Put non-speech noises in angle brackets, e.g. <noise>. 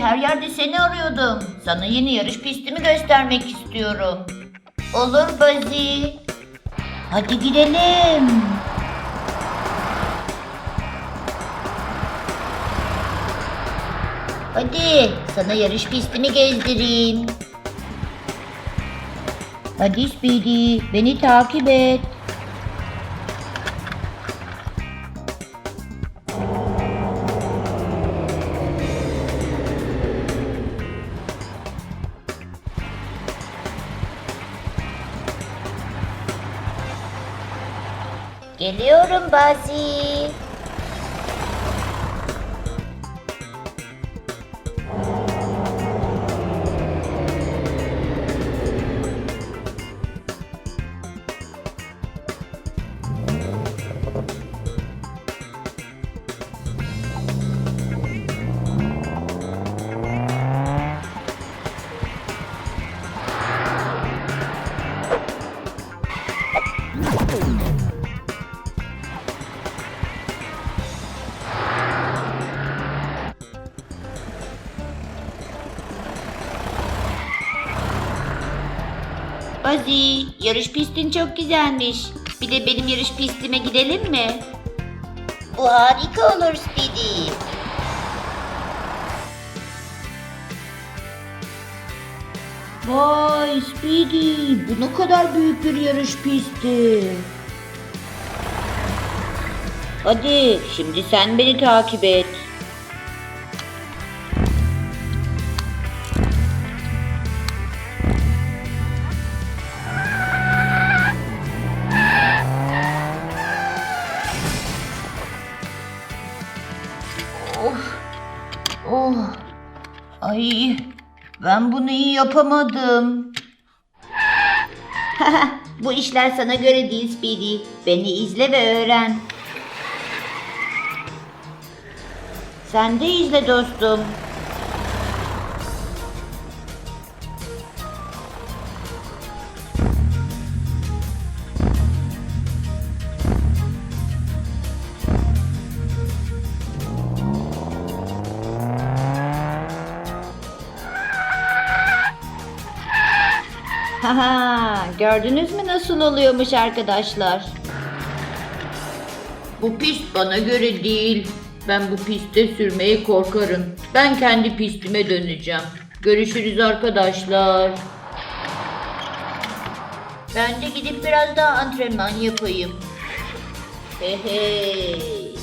Her yerde seni arıyordum. Sana yeni yarış pistimi göstermek istiyorum. Olur Buzzy. Hadi gidelim. Hadi sana yarış pistimi gezdireyim. Hadi Speedy, beni takip et. Geliyorum Bazi. Bazi, yarış pistin çok güzelmiş. Bir de benim yarış pistime gidelim mi? Bu harika olur Speedy. Vay Speedy, bu ne kadar büyük bir yarış pisti. Hadi şimdi sen beni takip et. Of. Oh. Ay. Ben bunu iyi yapamadım. <laughs> Bu işler sana göre değil Speedy. Beni izle ve öğren. Sen de izle dostum. Haha, gördünüz mü nasıl oluyormuş arkadaşlar? Bu pist bana göre değil. Ben bu pistte sürmeye korkarım. Ben kendi pistime döneceğim. Görüşürüz arkadaşlar. Ben de gidip biraz daha antrenman yapayım. Hey hey.